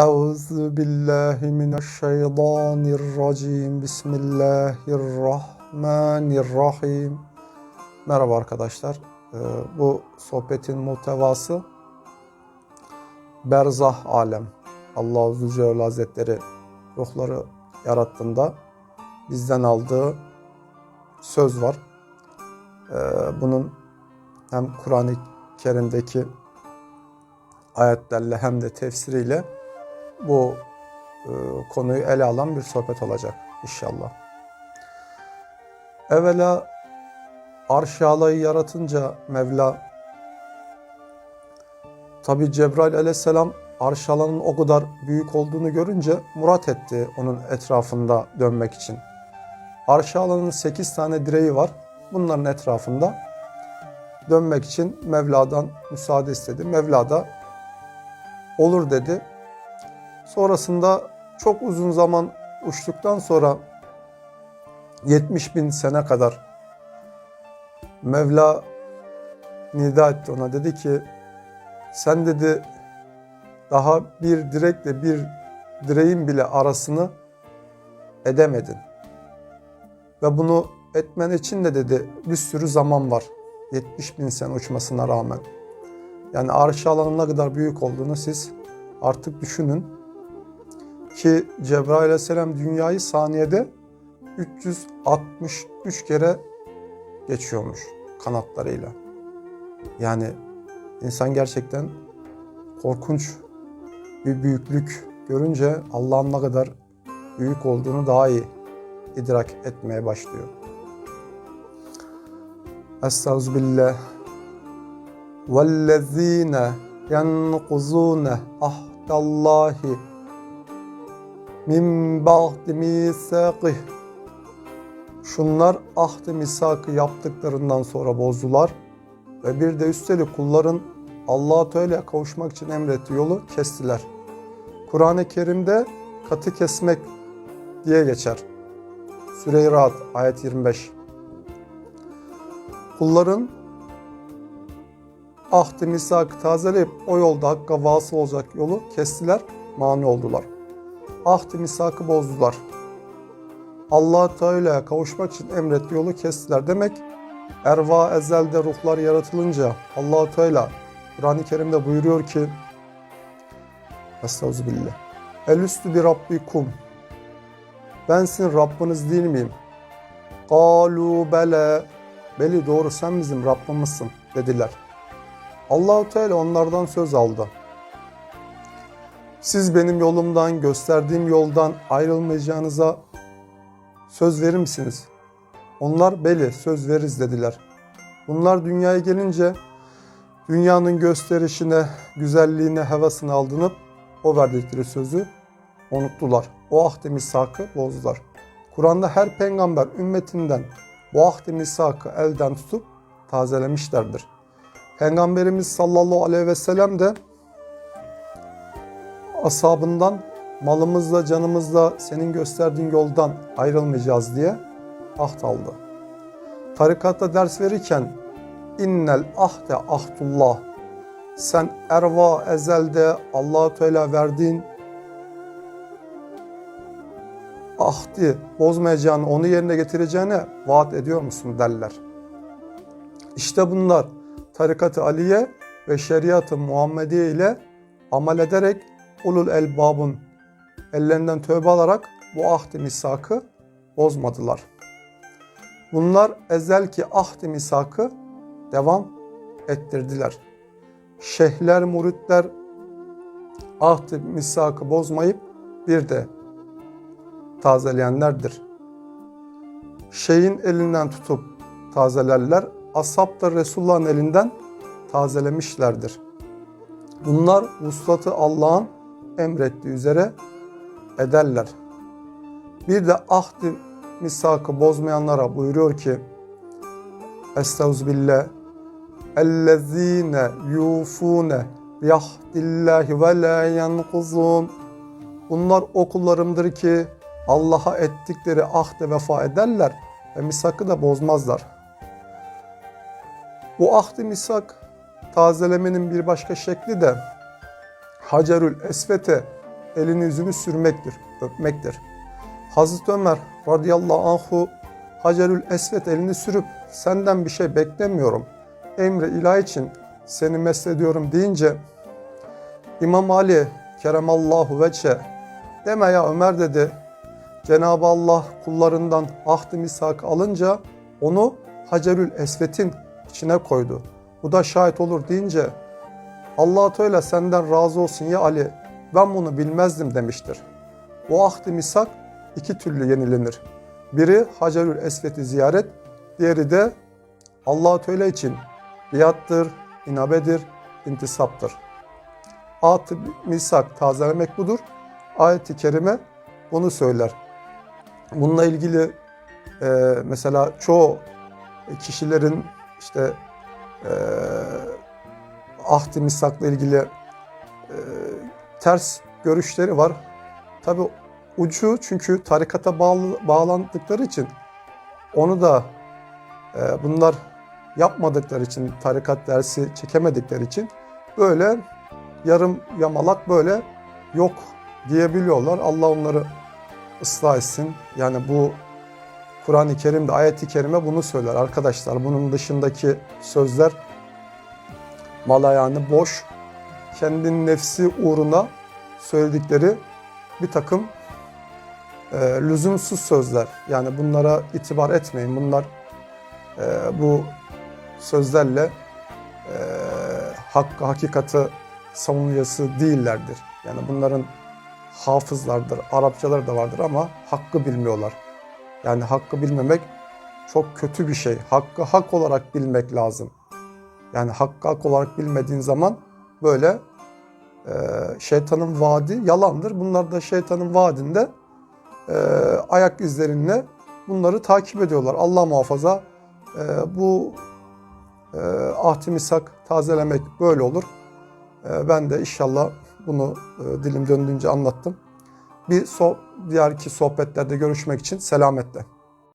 Euzu billahi mineşşeytanirracim. Bismillahirrahmanirrahim. Merhaba arkadaşlar. Ee, Bu sohbetin muhtevası Berzah alem. Allah Zülcelal Hazretleri ruhları yarattığında bizden aldığı söz var. Ee, Bunun hem Kur'an-ı Kerim'deki ayetlerle hem de tefsiriyle bu e, konuyu ele alan bir sohbet olacak inşallah. Evvela arş alayı yaratınca Mevla tabi Cebrail aleyhisselam arş alanın o kadar büyük olduğunu görünce murat etti onun etrafında dönmek için. Arş alanın 8 tane direği var. Bunların etrafında dönmek için Mevla'dan müsaade istedi. Mevla da olur dedi. Sonrasında çok uzun zaman uçtuktan sonra 70 bin sene kadar Mevla nida etti ona dedi ki sen dedi daha bir direkle bir direğin bile arasını edemedin. Ve bunu etmen için de dedi bir sürü zaman var. 70 bin sene uçmasına rağmen. Yani arş alanın ne kadar büyük olduğunu siz artık düşünün. Ki Cebrail aleyhisselam dünyayı saniyede 363 kere geçiyormuş kanatlarıyla. Yani insan gerçekten korkunç bir büyüklük görünce Allah'ın ne kadar büyük olduğunu daha iyi idrak etmeye başlıyor. Estağfirullah. وَالَّذ۪ينَ يَنْقُزُونَ عَهْدَ اللّٰهِ Min ba'di misakih. Şunlar ahd-ı misakı yaptıklarından sonra bozdular. Ve bir de üstelik kulların Allah-u Teala'ya kavuşmak için emrettiği yolu kestiler. Kur'an-ı Kerim'de katı kesmek diye geçer. Süre-i Rahat ayet 25. Kulların ahd-i misakı tazeleyip o yolda hakka vasıl olacak yolu kestiler, mani oldular. Ahd-ı misakı bozdular. allah Teala'ya kavuşmak için emrettiği yolu kestiler. Demek erva ezelde ruhlar yaratılınca allah Teala Kur'an-ı Kerim'de buyuruyor ki Estağfirullah. El üstü bir Rabbikum. Ben sizin Rabbiniz değil miyim? Kalu bele. Beli doğru sen bizim Rabbimizsin dediler. Allahu Teala onlardan söz aldı. Siz benim yolumdan, gösterdiğim yoldan ayrılmayacağınıza söz verir misiniz? Onlar beli söz veririz dediler. Bunlar dünyaya gelince dünyanın gösterişine, güzelliğine, hevasına aldınıp o verdikleri sözü unuttular. O ahd-i misakı bozdular. Kur'an'da her peygamber ümmetinden bu ahd-i misakı elden tutup tazelemişlerdir. Peygamberimiz sallallahu aleyhi ve sellem de ashabından malımızla canımızla senin gösterdiğin yoldan ayrılmayacağız diye ahd aldı. Tarikatta ders verirken innel ahde ahdullah sen erva ezelde allah Teala verdiğin ahdi bozmayacağını, onu yerine getireceğine vaat ediyor musun derler. İşte bunlar tarikat-ı Aliye ve şeriat-ı Muhammediye ile amel ederek ulul elbabın ellerinden tövbe alarak bu ahd-i misakı bozmadılar. Bunlar ezelki ahd-i misakı devam ettirdiler. Şeyhler, muritler ahd-i misakı bozmayıp bir de tazeleyenlerdir. Şeyin elinden tutup tazelerler, ashab da Resulullah'ın elinden tazelemişlerdir. Bunlar vuslatı Allah'ın emrettiği üzere ederler. Bir de ahdi misakı bozmayanlara buyuruyor ki Estağfirullah Ellezine yufune yahdillahi ve la yankuzun Bunlar okullarımdır ki Allah'a ettikleri ahde vefa ederler ve misakı da bozmazlar. Bu ahdi misak tazelemenin bir başka şekli de Hacerül Esvet'e elini yüzünü sürmektir, öpmektir. Hazreti Ömer radıyallahu anhu Hacerül Esvet elini sürüp senden bir şey beklemiyorum. Emri ilah için seni meslediyorum deyince İmam Ali keremallahu veçe deme ya Ömer dedi. Cenab-ı Allah kullarından ahd-ı misak alınca onu Hacerül Esvet'in içine koydu. Bu da şahit olur deyince Allah Teala senden razı olsun ya Ali ben bunu bilmezdim demiştir. O ahd-ı misak iki türlü yenilenir. Biri Hacerül Esvet'i ziyaret, diğeri de Allah Teala için biattır, inabedir, intisaptır. Ahd-ı misak tazelemek budur. Ayet-i kerime bunu söyler. Bununla ilgili e, mesela çoğu kişilerin işte e, ahd-i misakla ilgili e, ters görüşleri var. Tabi ucu çünkü tarikata bağlı, bağlandıkları için onu da e, bunlar yapmadıkları için tarikat dersi çekemedikleri için böyle yarım yamalak böyle yok diyebiliyorlar. Allah onları ıslah etsin. Yani bu Kur'an-ı Kerim'de ayet-i kerime bunu söyler arkadaşlar. Bunun dışındaki sözler malayani boş, kendi nefsi uğruna söyledikleri bir takım e, lüzumsuz sözler. Yani bunlara itibar etmeyin. Bunlar e, bu sözlerle e, hakkı, hakikati savunucusu değillerdir. Yani bunların hafızlardır, Arapçaları da vardır ama hakkı bilmiyorlar. Yani hakkı bilmemek çok kötü bir şey. Hakkı hak olarak bilmek lazım. Yani hakkı hak olarak bilmediğin zaman böyle e, şeytanın vaadi yalandır. Bunlar da şeytanın vaadinde e, ayak izlerinle bunları takip ediyorlar. Allah muhafaza e, bu e, ahdi misak tazelemek böyle olur. E, ben de inşallah bunu e, dilim döndüğünce anlattım. Bir so diğer iki sohbetlerde görüşmek için selametle.